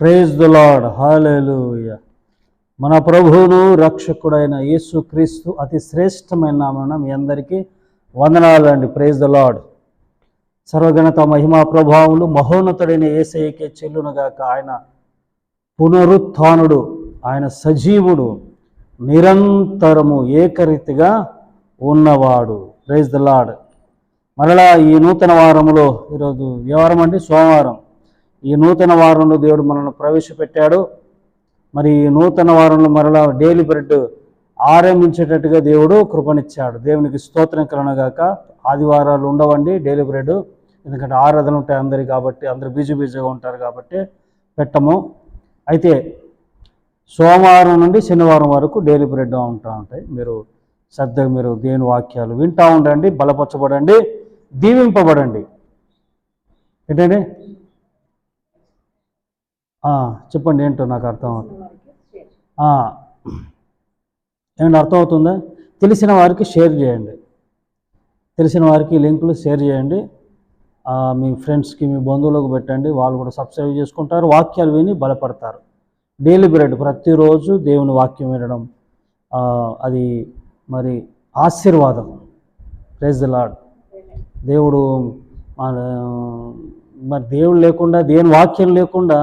Praise the lord hallelujah మన ప్రభువును రక్షకుడైన యేసు క్రీస్తు అతి శ్రేష్టమైన నామన మీ అందరికీ వందనాలు అండి. ప్రేజ్ ద లార్డ్ సర్వగణత మహిమా ప్రభావములు మహోన్నతుడైన ఏసైకే చెల్లునుగాక. ఆయన పునరుత్థానుడు ఆయన సజీవుడు నిరంతరము ఏకరీతిగా ఉన్నవాడు. ప్రేజ్ ద లార్డ్ మరలా ఈ నూతన వారములో ఈరోజు వ్యవహారం అండి. సోమవారం. ఈ నూతన వారంలో దేవుడు మనల్ని ప్రవేశపెట్టాడు. మరి ఈ నూతన వారంలో మరలా డైలీ బ్రెడ్ ఆరంభించేటట్టుగా దేవుడు కృపనిచ్చాడు. దేవునికి స్తోత్రం కలనగాక ఆదివారాలు ఉండవండి డైలీ బ్రెడ్. ఎందుకంటే ఆరాధన ఉంటాయి అందరికి కాబట్టి అందరు బిజీ బిజీగా ఉంటారు కాబట్టి పెట్టము. అయితే సోమవారం నుండి శనివారం వరకు డైలీ బ్రెడ్ ఉంటా ఉంటాయి. మీరు శ్రద్ధగా మీరు దేవుని వాక్యాలు వింటూ ఉండండి బలపరచబడండి దీవింపబడండి. ఏంటండి? చెప్పండి ఏంటో నాకు అర్థం అవుతుంది అర్థం అవుతుందా? అర్థమవుతుందా తెలిసిన వారికి షేర్ చేయండి. తెలిసిన వారికి లింకులు షేర్ చేయండి. మీ ఫ్రెండ్స్కి మీ బంధువులకు పెట్టండి. వాళ్ళు కూడా సబ్స్క్రైబ్ చేసుకుంటారు. వాక్యాలు విని బలపడతారు. డైలీ బ్రెడ్ ప్రతిరోజు దేవుని వాక్యం వినడం అది మరి ఆశీర్వాదం. ప్రైజ్ ద లాడ్ దేవుడు మరి దేవుడు లేకుండా దేని వాక్యం లేకుండా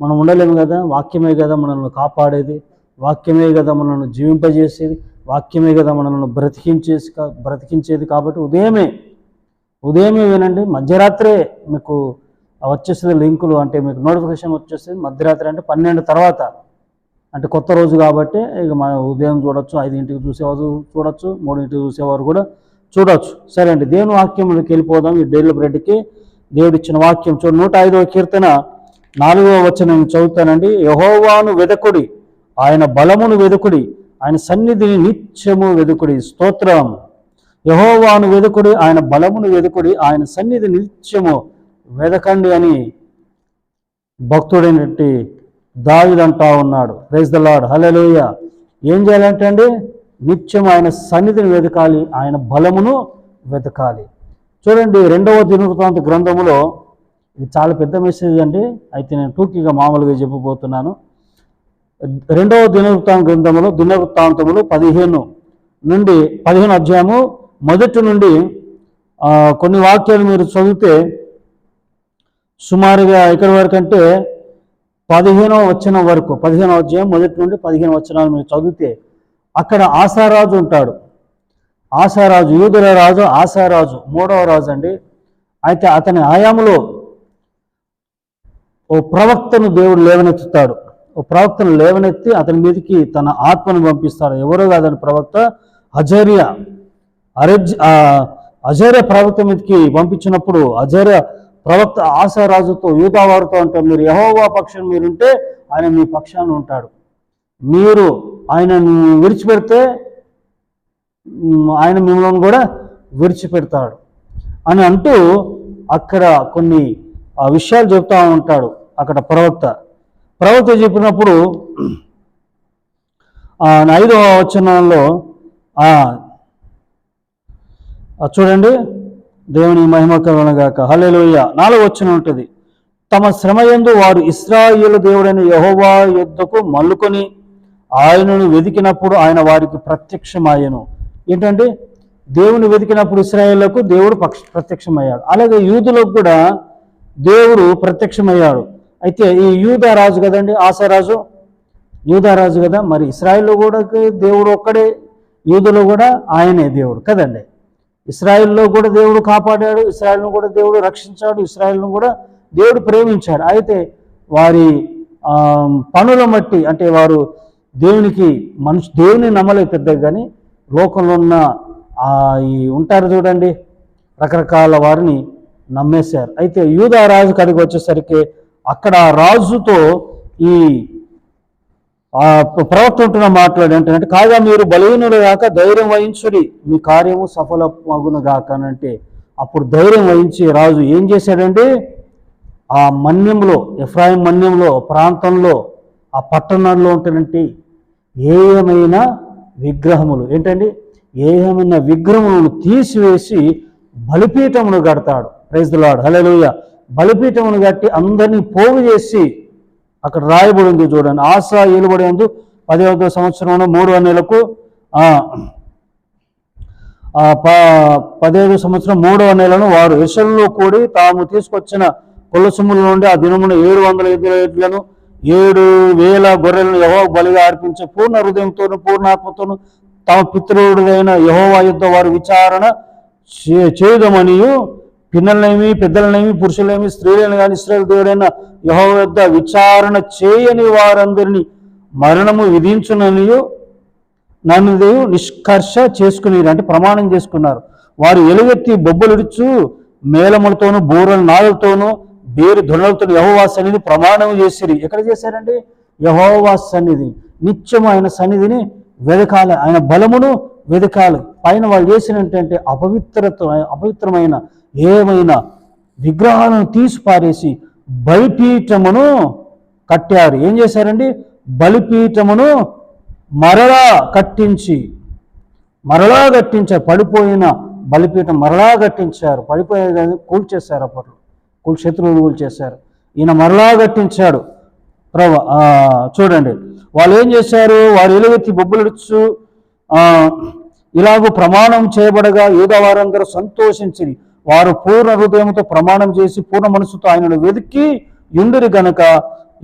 మనం ఉండలేము కదా వాక్యమే కదా మనల్ని కాపాడేది వాక్యమే కదా మనల్ని జీవింపజేసేది వాక్యమే కదా మనల్ని బ్రతికించేసి కా- బ్రతికించేది కాబట్టి ఉదయమే ఉదయమే వినండి. మధ్యరాత్రే మీకు వచ్చేస్తుంది లింకులు అంటే మీకు నోటిఫికేషన్ వచ్చేస్తుంది మధ్యరాత్రి అంటే పన్నెండు తర్వాత. అంటే కొత్త రోజు కాబట్టి ఇక మన ఉదయం చూడొచ్చు ఐదింటికి చూసేవారు చూడొచ్చు మూడింటికి చూసేవారు కూడా చూడొచ్చు. సరే అండి దేవుని వాక్యంలోకి వెళ్ళిపోదాం. ఈ డైలీ బ్రెడ్కి దేవుడిచ్చిన వాక్యం చూడు నూట ఐదవ కీర్తన. నాలుగవ వచనం చదువుతానండి. యహోవాను వెదకుడి ఆయన బలమును వెదుకుడి ఆయన సన్నిధిని నిత్యము వెదుకుడి. స్తోత్రం. యహోవాను వెదుకుడి ఆయన బలమును వెదుకుడి ఆయన సన్నిధి నిత్యము వెదకండి అని భక్తుడైనటువంటి దావిదంటా ఉన్నాడు. ప్రైజ్ ద లాడ్ హలలోయ ఏం చేయాలంటే అండి నిత్యం ఆయన సన్నిధిని వెతకాలి ఆయన బలమును వెతకాలి చూడండి రెండవ దినవృత్తాంత గ్రంథములో ఇది చాలా పెద్ద మెసేజ్ అండి. అయితే నేను టూకీగా మామూలుగా చెప్పబోతున్నాను. రెండవ దినవృత్తాంత గ్రంథములు దినవృత్తాంతములు పదిహేను నుండి పదిహేను అధ్యాయము. మొదటి నుండి కొన్ని వాక్యాలు మీరు చదివితే సుమారుగా ఇక్కడ వరకు అంటే పదిహేనవ వచనం వరకు పదిహేనవ అధ్యాయం మొదటి నుండి పదిహేను వచనాలు మీరు చదివితే అక్కడ ఆశారాజు ఉంటాడు. ఆశారాజు యూదుల రాజు ఆశారాజు మూడవ రాజు అండి. అయితే అతని ఆయాములో ఓ ప్రవక్తను దేవుడు లేవనెత్తుతాడు. ఓ ప్రవక్తను లేవనెత్తి అతని మీదకి తన ఆత్మను పంపిస్తాడు. ఎవరో కాదని ప్రవక్త? అజర్య. అరెజ్ అజర్య ప్రవక్త మీదకి పంపించినప్పుడు అజర్య ప్రవక్త ఆశారాజుతో యూదావారితో అంటారు మీరు యహోవా పక్షం మీరుంటే ఆయన మీ పక్షాన ఉంటాడు. మీరు ఆయనను విడిచిపెడితే ఆయన మిమ్మల్ని కూడా విడిచిపెడతాడు. అని అంటూ అక్కడ కొన్ని విషయాలు చెప్తా ఉంటాడు. అక్కడ ప్రవక్త. ప్రవక్త చెప్పినప్పుడు ఆ, ఐదవ వచనంలో ఆ, చూడండి. దేవుని మహిమ కలుగునగాక హల్లెలూయ. నాలుగు వచ్చిన ఉంటుంది. తమ శ్రమయందు వారు ఇస్రాయేలు దేవుడైన యహోవా యుద్ధకు మల్లుకొని ఆయనను వెతికినప్పుడు ఆయన వారికి ప్రత్యక్షమాయను ఏంటంటే దేవుని వెతికినప్పుడు ఇస్రాయేళ్ళకు దేవుడు పక్ష ప్రత్యక్షమయ్యాడు. అలాగే యూదులకు కూడా దేవుడు ప్రత్యక్షమయ్యాడు. అయితే ఈ యూదా రాజు కదండి ఆశారాజు యూదారాజు కదా మరి ఇస్రాయిల్లో కూడా దేవుడు ఒక్కడే యూదులో కూడా ఆయనే దేవుడు కదండి. ఇస్రాయిల్లో కూడా దేవుడు కాపాడాడు ఇస్రాయిల్ను కూడా దేవుడు రక్షించాడు ఇస్రాయిల్ను కూడా దేవుడు ప్రేమించాడు. అయితే వారి పనుల మట్టి అంటే వారు దేవునికి మనుషు దేవుని నమ్మలేదు పెద్దగా కానీ లోకంలో ఉన్న ఆ, ఈ ఉంటారు చూడండి రకరకాల వారిని నమ్మేశారు. అయితే యూదా రాజు కడిగి వచ్చేసరికి అక్కడ రాజుతో ఈ ఆ ప్రవక్త ఉంటున్న కాగా మీరు బలహీనుడు గాక ధైర్యం వహించుడి మీ కార్యము సఫలమగును గాక అని అంటే అప్పుడు ధైర్యం వహించి రాజు ఏం చేశాడంటే ఆ మన్యంలో ఎఫ్రాయిం మన్యంలో ప్రాంతంలో ఆ పట్టణంలో ఉంటున్నటువంటి ఏమైన విగ్రహములు ఏంటండి? ఏమైన విగ్రహములను తీసివేసి బలిపీఠమును కడతాడు. ప్రైజ్ ద లార్డ్ బలిపీఠమును కట్టి అందరినీ పోగు చేసి అక్కడ రాయబడి ఉంది చూడండి. ఆశ ఏలుబడి ఉంది పదిహేదో సంవత్సరం మూడవ నెలకు ఆ, పదిహేడు సంవత్సరం మూడవ నెలను వారు యశల్లో కూడి తాము తీసుకొచ్చిన కొల్లసొమ్ముల నుండి ఆ దినమున ఏడు వందల ఎద్దుల ఏడు వేల గొర్రెలను యహో బలిగా అర్పించే పూర్ణ హృదయంతోను పూర్ణాత్మతోను తమ పితృడైన యహోవా యుద్ధ వారు విచారణ చే- చేయుదమనియు పిన్నలనేమి పెద్దలనేమి పురుషులనేమి స్త్రీలను కానీ ఇస్రాయల్ దేవుడైన యహో వద్ద విచారణ చేయని వారందరినీ మరణము విధించుననియు నన్ను దేవుడు నిష్కర్ష చేసుకుని అంటే ప్రమాణం చేసుకున్నారు. వారు ఎలుగెత్తి బొబ్బలుడుచు మేలములతోనూ బూరల నాయులతోనూ బేరు ధునలతో యహోవా సన్నిధి ప్రమాణం చేసిరి. ఎక్కడ చేశారండి? యహోవా సన్నిధి. నిత్యం ఆయన సన్నిధిని వెదకాలి. ఆయన బలమును వెదకాలి. పైన వాళ్ళు చేసినట్టంటే అపవిత్రత అపవిత్రమైన ఏమైనా విగ్రహాలను తీసి పారేసి బలిపీఠమును కట్టారు. ఏం చేశారండి? బలిపీఠమును మరలా కట్టించి మరలా కట్టించారు. పడిపోయిన బలిపీఠం మరలా కట్టించారు. పడిపోయే కూల్చేశారు అప్పట్లో. కూల్ శత్రువులు కూల్చేశారు. ఈయన మరలా కట్టించాడు. ప్రవ చూడండి. వాళ్ళు ఏం చేశారు? వారు ఎలుగెత్తి బొబ్బులుడుచు ఇలాగ ఇలాగూ ప్రమాణం చేయబడగా యూదవారందరూ సంతోషించి వారు పూర్ణ హృదయంతో ప్రమాణం చేసి పూర్ణ మనసుతో ఆయనను వెతికి యుండిరి గనక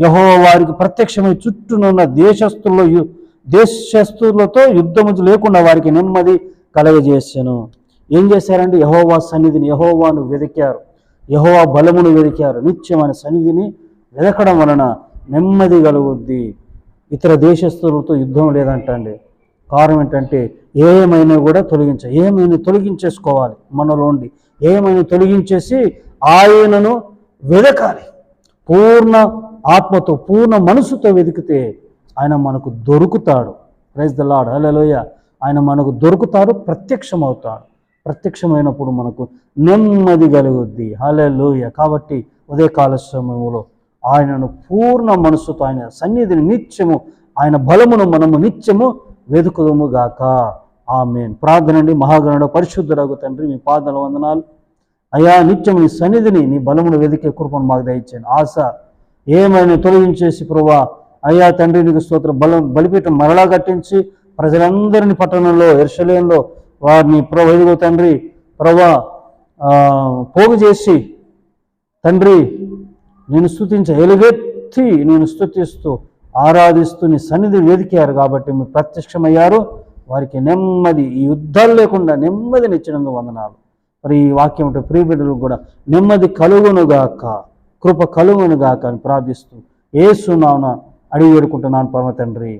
యహో వారికి ప్రత్యక్షమై చుట్టూనున్న దేశస్తుల్లో యు- దేశస్తులతో యుద్ధము లేకుండా వారికి నెమ్మది కలగజేసాను. ఏం చేశారంటే యహోవా సన్నిధిని యహోవాను వెతికారు యహోవా బలమును వెతికారు నిత్యమైన సన్నిధిని వెతకడం వలన నెమ్మది కలుగుద్ది. ఇతర దేశస్తులతో యుద్ధం లేదంటండి. కారణం ఏంటంటే ఏమైనా కూడా తొలగించ ఏమైనా తొలగించేసుకోవాలి మనలోండి ఏమైనా తొలగించేసి ఆయనను వెదకాలి. పూర్ణ ఆత్మతో పూర్ణ మనసుతో వెతికితే ఆయన మనకు దొరుకుతాడు. ప్రైజ్ ద లాడ్ హలోయ ఆయన మనకు దొరుకుతాడు ప్రత్యక్షమవుతాడు. ప్రత్యక్షమైనప్పుడు మనకు నెమ్మది కలుగుద్ది. హలోయ కాబట్టి ఉదయకాల సమయంలో ఆయనను పూర్ణ మనసుతో ఆయన సన్నిధిని నిత్యము ఆయన బలమును మనము నిత్యము వెతుకుదము గాక ఆమెన్. ప్రార్థన మహాగణుడు పరిశుద్ధుడగు తండ్రి మీ పాదల వందనాలు. అయ్యా నిత్యం నీ సన్నిధిని నీ బలమును వెదికే కృపను మాకు దయచేయండి. ఆశ ఏమైనా తొలగించేసి ప్రభా అయ్యా తండ్రి నీకు స్తోత్రం బలం బలిపీఠం మరలా కట్టించి ప్రజలందరినీ పట్టణంలో ఎర్షలేంలో వారిని ప్రభు తండ్రి ప్రభా పోగు చేసి తండ్రి నేను స్థుతించ ఎలుగెత్తి నేను స్థుతిస్తూ ఆరాధిస్తూ నీ సన్నిధి వెతికారు కాబట్టి మీరు ప్రత్యక్షమయ్యారు. వారికి నెమ్మది ఈ యుద్ధాలు లేకుండా నెమ్మదినిచ్చినందుకు వందనాలు. మరి ఈ వాక్యం అంటే ప్రియబిడ్డలకు కూడా నెమ్మది కలుగునుగాక కృప కలుగునుగాక అని ప్రార్థిస్తూ ఏసునాన అడిగి వేడుకుంటున్నాను పరమ తండ్రి.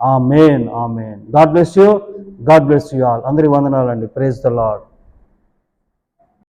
Amen amen God bless you God bless you all. అందరి వందనాలండి. Praise the lord